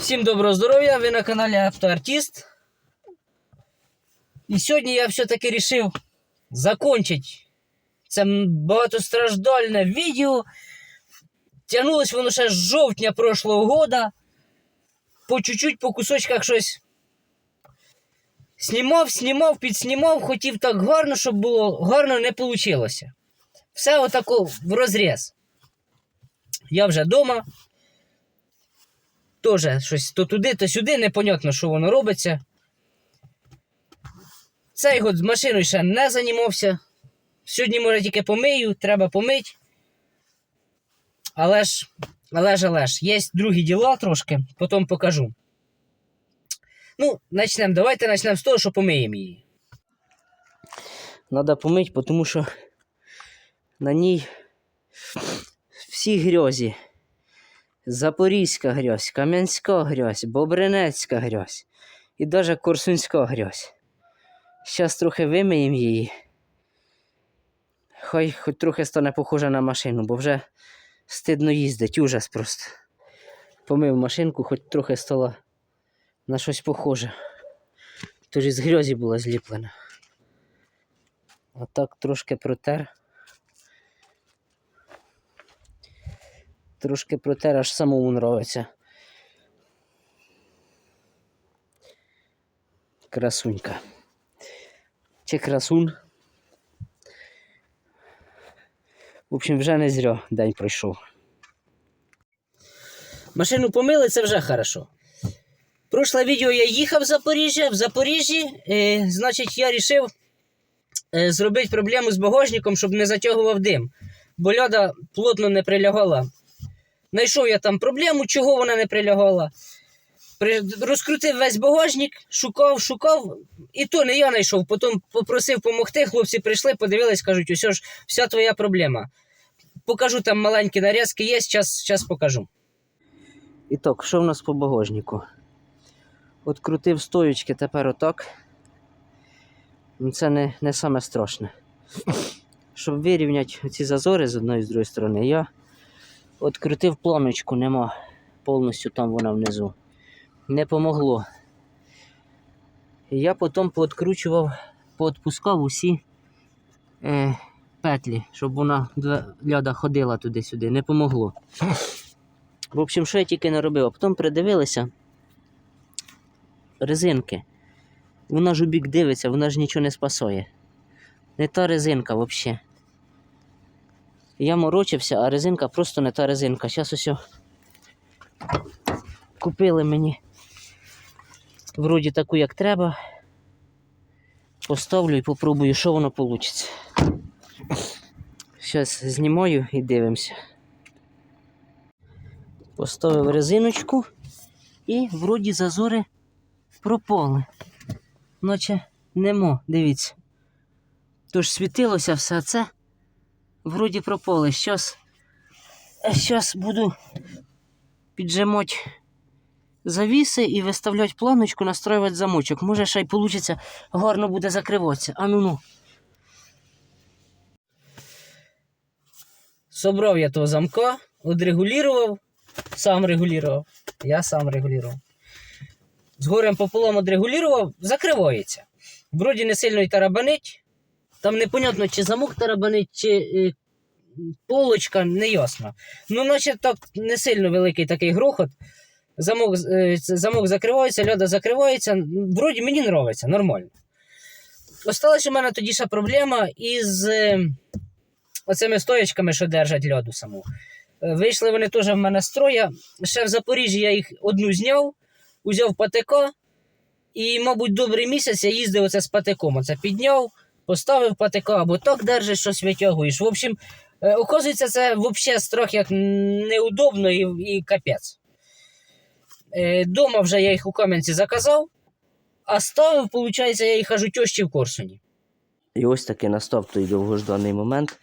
Всім доброго здоров'я! Ви на каналі Автоартист. І сьогодні я все-таки вирішив закончити це багатостраждальне відео. Тягнулось воно ще з жовтня прошлого года. По чуть-чуть, по кусочках щось. Знімав, знімав, підснімав, хотів так гарно, щоб було гарно не вийшло. Все отако в розріз. Я вже вдома. Тоже щось то туди, то сюди, непонятно, що воно робиться. Цей год з машиною ще не займався. Сьогодні, може, тільки помию, треба помити. Але ж, але ж, але ж, є другі діла трошки, потім покажу. Ну, почнемо. Давайте почнемо з того, що помиємо її. Треба помити, тому що на ній всі грязі. Запорізька грязь, Кам'янська грязь, Бобринецька грязь і навіть Корсунська грязь. Зараз трохи вимиємо її. Хай хоч трохи стане похожа на машину, бо вже стидно їздить, ужас просто. Помив машинку, хоч трохи стала на щось похоже. Тож із грязі була зліплена. А так трошки протер. Трошки протер, аж самому нравиться. Красунька. Чи красун? В общем, вже не зря день пройшов. Машину помили, це вже хорошо. Прошле відео я їхав в Запоріжжя. В Запоріжжі, е, значить, я вирішив е, зробити проблему з багажником, щоб не затягував дим. Бо ляда плотно не прилягала Знайшов я там проблему, чого вона не прилягала. Розкрутив весь багажник, шукав, шукав, і то не я знайшов. Потім попросив допомогти. Хлопці прийшли, подивились, кажуть, ось ж вся твоя проблема. Покажу там маленькі нарізки є, зараз, покажу. І так, що в нас по багажнику? От крутив стоючки, тепер отак. Ну, Це не, не саме страшне. Щоб вирівняти ці зазори з одної і з другої сторони, я Открутив планочку, нема. Повністю там вона внизу. Не помогло. Я потім пооткручував, поотпускав усі е, петлі, щоб вона ляда ходила туди-сюди. Не помогло. В общем, що я тільки не робив, а потім придивилися резинки. Вона ж у бік дивиться, вона ж нічого не спасує. Не та резинка взагалі. Я морочився, а резинка просто не та резинка. Зараз ось купили мені вроді таку, як треба. Поставлю і попробую, що воно вийде. Зараз знімаю і дивимося. Поставив резиночку і вроді зазори пропали. Наче немо, дивіться. Тож світилося все це вроді пропали. Щас, щас буду піджимати завіси і виставляти планочку, настроювати замочок. Може, ще й вийде гарно буде закриватися. А ну ну. Собрав я того замка, одрегулював, сам регулював. Я сам регулював. З горем пополам одрегулював, закривається. Вроді не сильно й тарабанить. Там непонятно, чи замок тарабанить, чи е, полочка, не ясно. Ну, наче так не сильно великий такий грохот. Замок, е, замок закривається, льода закривається. Вроді мені подобається, нормально. Осталась у мене тоді ще проблема із е, оцими стоячками, що держать льоду саму. Е, Вийшли вони теж в мене строя. Ще в Запоріжжі я їх одну зняв, узяв патика. І, мабуть, добрий місяць я їздив оце з патиком. Оце підняв, поставив патика, або так держиш, щось витягуєш. В общем, е, оказується, це взагалі страх як неудобно і, і капець. Е, Дома вже я їх у Кам'янці заказав, а ставив, виходить, я їх аж у тьощі в Корсуні. І ось таки настав той довгожданий момент,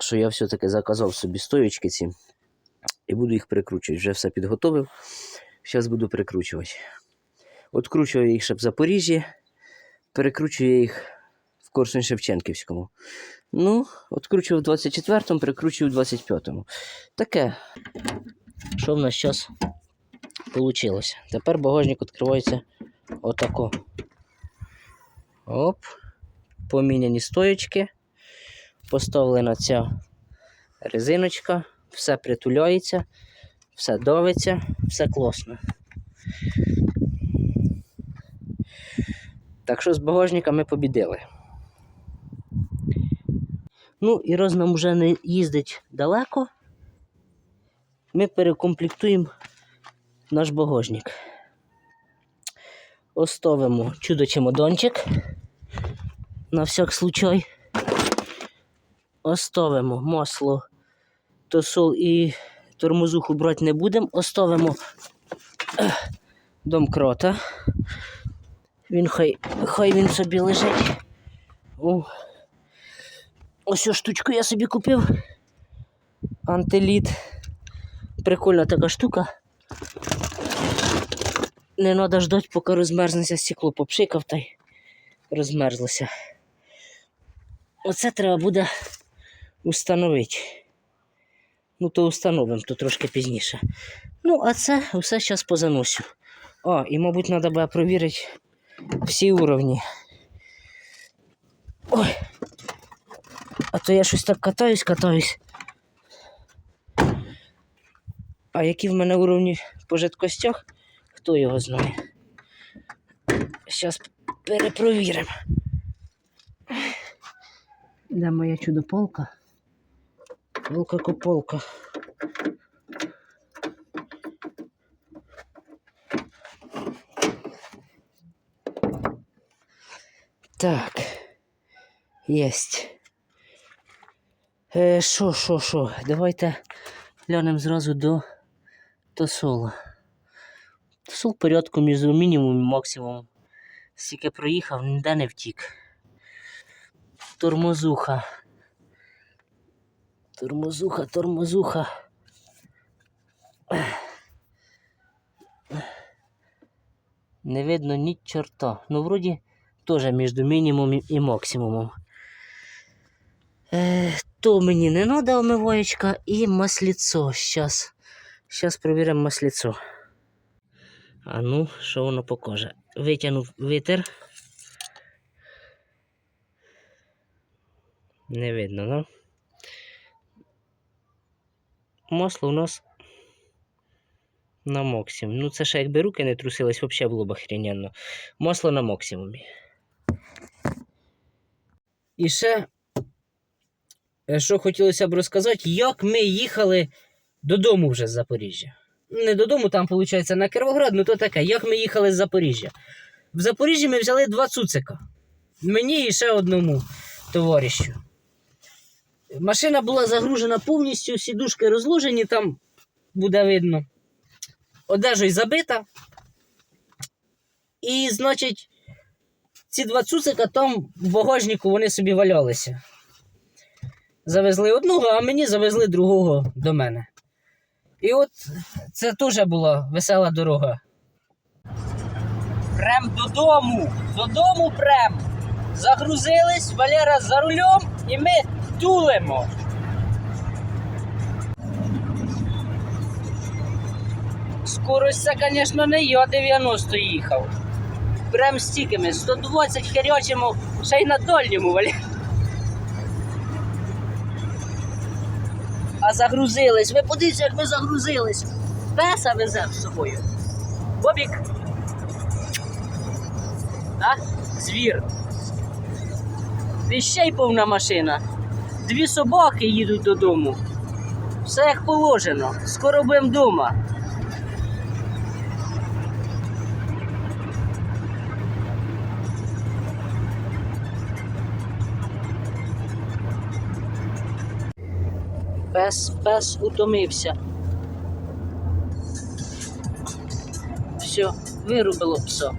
що я все-таки заказав собі стоючки ці і буду їх прикручувати. Вже все підготовив. Зараз буду прикручувати. Откручую їх ще в Запоріжжі, перекручую їх в Корсунь Шевченківському. Ну, откручую в 24-му, прикручую в 25-му. Таке. Що в нас зараз Получилося. Тепер багажник відкривається отако. Оп. Поміняні стоєчки. Поставлена ця резиночка, все притуляється, все давиться, все класно. Так що з багажника ми побідили. Ну і раз нам вже не їздить далеко, ми перекомплектуємо наш багажник. Оставимо чудо-чемоданчик на всяк случай. Оставимо масло, тосол і тормозуху брати не будемо. Оставимо ех, домкрота. Він хай, хай він собі лежить. О. Ось цю штучку я собі купив. Антиліт. Прикольна така штука. Не треба ждати, поки розмерзнеться стекло, попшикав та й розмерзлося. Оце треба буде установити. Ну, то установимо, то трошки пізніше. Ну, а це все зараз позаносю. А, і, мабуть, треба буде провірити всі уровні. Ой. А то я щось так катаюсь, катаюсь. А які в мене уровні по жидкостях, хто його знає. Зараз перепровіримо. Де моя чудо-полка? Полка-кополка. Так. Єсть. Е, Що, що? Давайте глянемо зразу до тосола. Тосол порядку між мінімумом і максимумом. Скільки проїхав, ніде не втік. Тормозуха. Тормозуха, тормозуха. Не видно ні чорта. Ну, вроді, теж між мінімумом і максимумом. Е, то мені не треба омиваєчка і масліцо. Щас. Щас перевіримо масліцо. А ну, що воно покаже? Витягнув витер. Не видно, да? Масло у нас на максимум. Ну, це ще якби руки не трусились, взагалі було б охрененно. Масло на максимумі. І ще, е, що хотілося б розказати, як ми їхали додому вже з Запоріжжя. Не додому, там, виходить, на Кировоград, ну то таке, як ми їхали з Запоріжжя. В Запоріжжі ми взяли два цуцика. Мені і ще одному товаришу. Машина була загружена повністю, сідушки розложені, там буде видно. Одежою забита. І, значить, ці два цуцика там в багажнику вони собі валялися. Завезли одного, а мені завезли другого до мене. І от це теж була весела дорога. Прям додому. Додому прям. Загрузились, Валера за рулем і ми тулимо. Скорость це, звісно, не я 90 їхав. Прям стільки ми 120 херячимо ще й на дальньому Валера. А загрузились. Ви подивіться, як ми загрузились. Песа веземо з собою. Бобік. А? Звір. Віщей повна машина. Дві собаки їдуть додому. Все як положено. Скоро будемо вдома. Пес, пес утомився. Все, вирубило пса.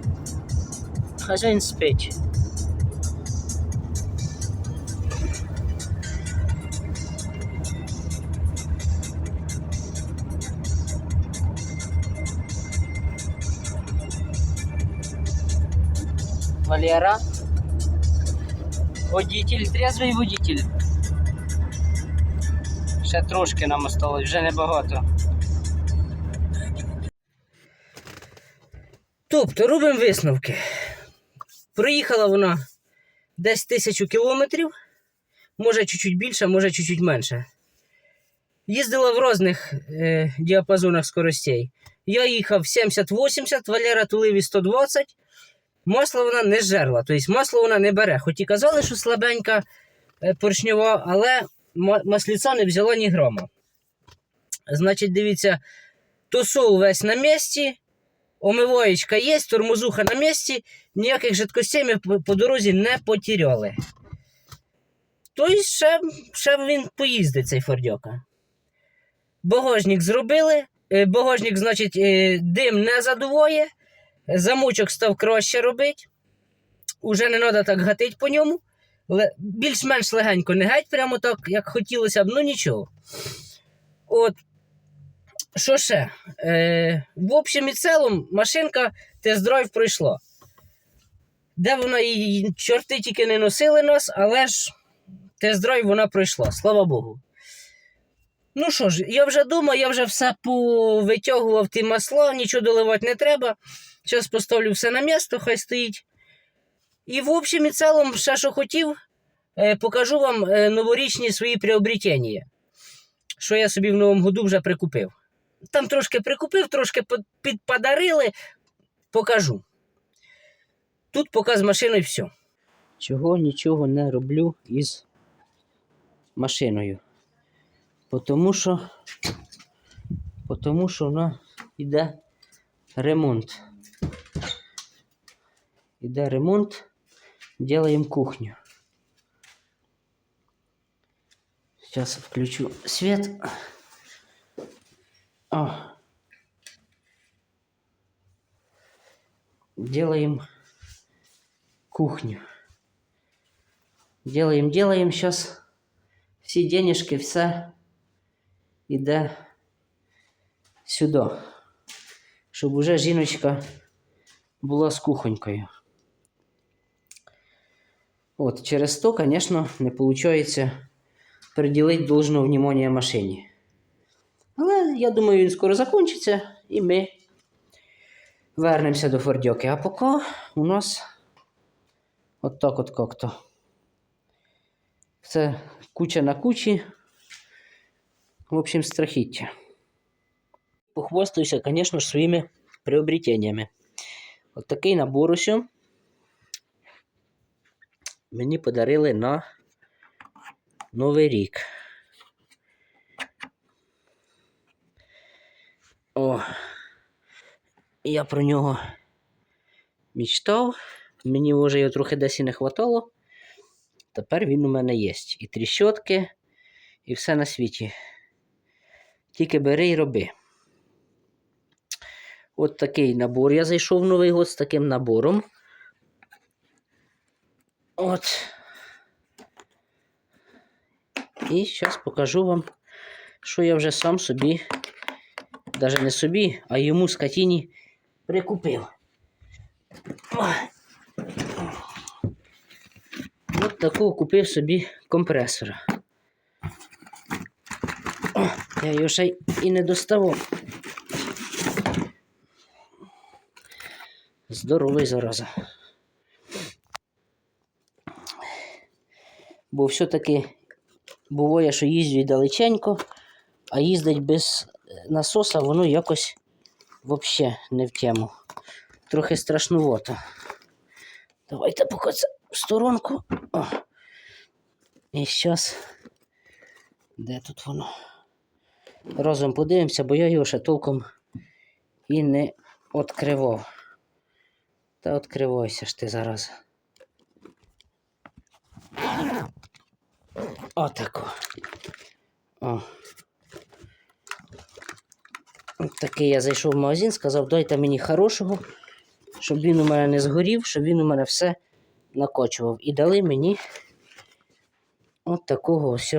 Хазяїн спить. Валера. Водитель, трезвий водитель. Ще трошки нам осталось, вже небагато. Тобто робимо висновки. Проїхала вона десь тисячу кілометрів, може чуть-чуть більше, може чуть-чуть менше. Їздила в різних е, діапазонах скоростей. Я їхав 70-80, Валера тулив і 120. Масло вона не жерла, тобто масло вона не бере. Хоч і казали, що слабенька е, поршньова, але масліця не взяла ні грама. Значить, дивіться, тосол весь на місці, омиваєчка є, тормозуха на місці, ніяких жидкостей ми по- дорозі не потеряли. Тобто ще, ще він поїздить, цей фордьока. Багажник зробили. Е, Багажник, значить, е, дим не задуває. Замочок став краще робити. Уже не треба так гатити по ньому. Більш-менш легенько, не геть прямо так, як хотілося б, ну нічого. От. Що ще? Е, в общем і цілому, машинка тест-драйв пройшла. Де вона її чорти тільки не носили нас, але ж тест-драйв вона пройшла, слава Богу. Ну що ж, я вже вдома, я вже все повитягував ті масла, нічого доливати не треба. Зараз поставлю все на місто, хай стоїть. І в общем і цілому, ще що хотів, е, покажу вам е, новорічні свої приобретення, що я собі в новому году вже прикупив. Там трошки прикупив, трошки под- підподарили, покажу. Тут показ машини все. Чого нічого не роблю із машиною. Тому що, тому що вона йде ремонт. Іде ремонт, делаем кухню. Сейчас включу свет. О. Делаем кухню. Делаем, делаем. Сейчас всі денежки, все іде сюди. Щоб уже жіночка була з кухонькою. От, через то, звісно, не виходить приділити должного внимання машині. Але я думаю, він скоро закінчиться і ми вернемося до Фордьоки. А поки у нас от так от як-то. Все куча на кучі. В общем, страхіття. Похвастаюся, звісно ж, своїми приобретеннями. От такий набор ось мені подарили на Новий рік. О, я про нього мечтав. Мені вже його трохи десь і не хватало. Тепер він у мене є. І тріщотки, і все на світі. Тільки бери і роби. От такий набор. Я зайшов в Новий год з таким набором. От. І зараз покажу вам, що я вже сам собі, навіть не собі, а йому скотіні прикупив. От такого купив собі компресора. Я його ще і не доставав. Здоровий зараза. Бо все-таки буває, що їздю далеченько, а їздить без насоса, воно якось взагалі не в тему. Трохи страшнувато. Давайте поки це в сторонку. О. І зараз. Де тут воно? Разом подивимося, бо я його ще толком і не відкривав. Та відкривайся ж ти зараз. Отако. О. Такий я зайшов в магазин, сказав, дайте мені хорошого, щоб він у мене не згорів, щоб він у мене все накочував. І дали мені от такого ось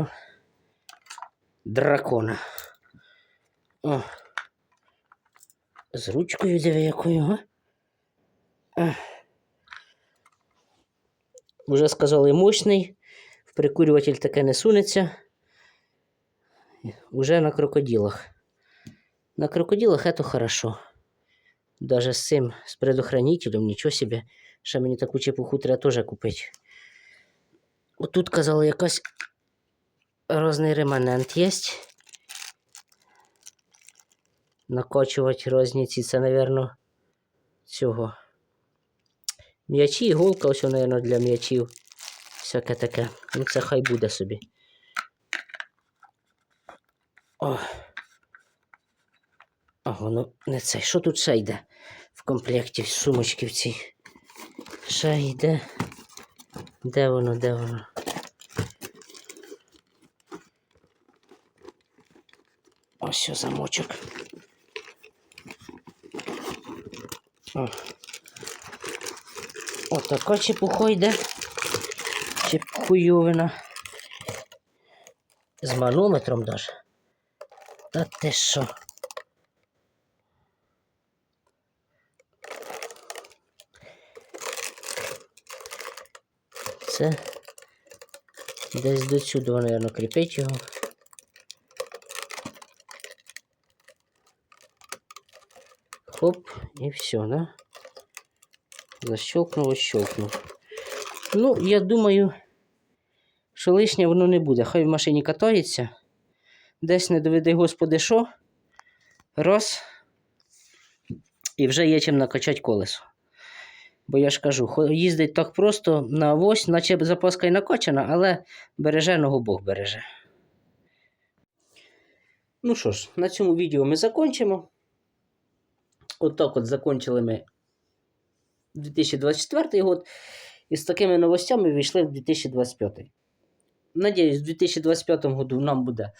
дракона. О. З ручкою диви якою? Ех. Вже сказали мощний, прикурюватель таке не сунеться. Уже на крокодилах. На крокодилах это хорошо. Даже з цим, з предохранителем, нічого собі. Ще мені таку чепуху треба теж купити. Отут казали, якась розний реманент є. Накочувати розниці, це, мабуть, цього. М'ячі, іголка, ось, мабуть, для м'ячів. Всяке таке. Ну, це хай буде собі. О. А воно не це. Що тут ще йде в комплекті в сумочки в цій? Ще йде. Де воно, де воно? Ось замочок. О. Отака чепуха йде. Чепухуйовина. З манометром даже. Та ти що? Це десь до сюди, мабуть, кріпить його. Хоп, і все, да? Защелкнув, щелкнув. Ну, я думаю, що лишнє воно не буде. Хай в машині катається. Десь не доведе, господи, що. Раз. І вже є чим накачати колесо. Бо я ж кажу, їздить так просто на ось, наче запаска й накачана, але береже ногу Бог береже. Ну що ж, на цьому відео ми закінчимо. Отак от закончили ми 2024 год. І з такими новостями війшли в 2025. Надіюсь, в 2025 году нам буде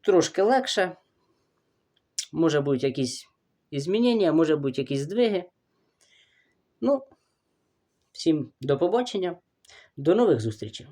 трошки легше. Може будуть якісь змінення, може будуть якісь здвиги. Ну, всім до побачення, до нових зустрічей.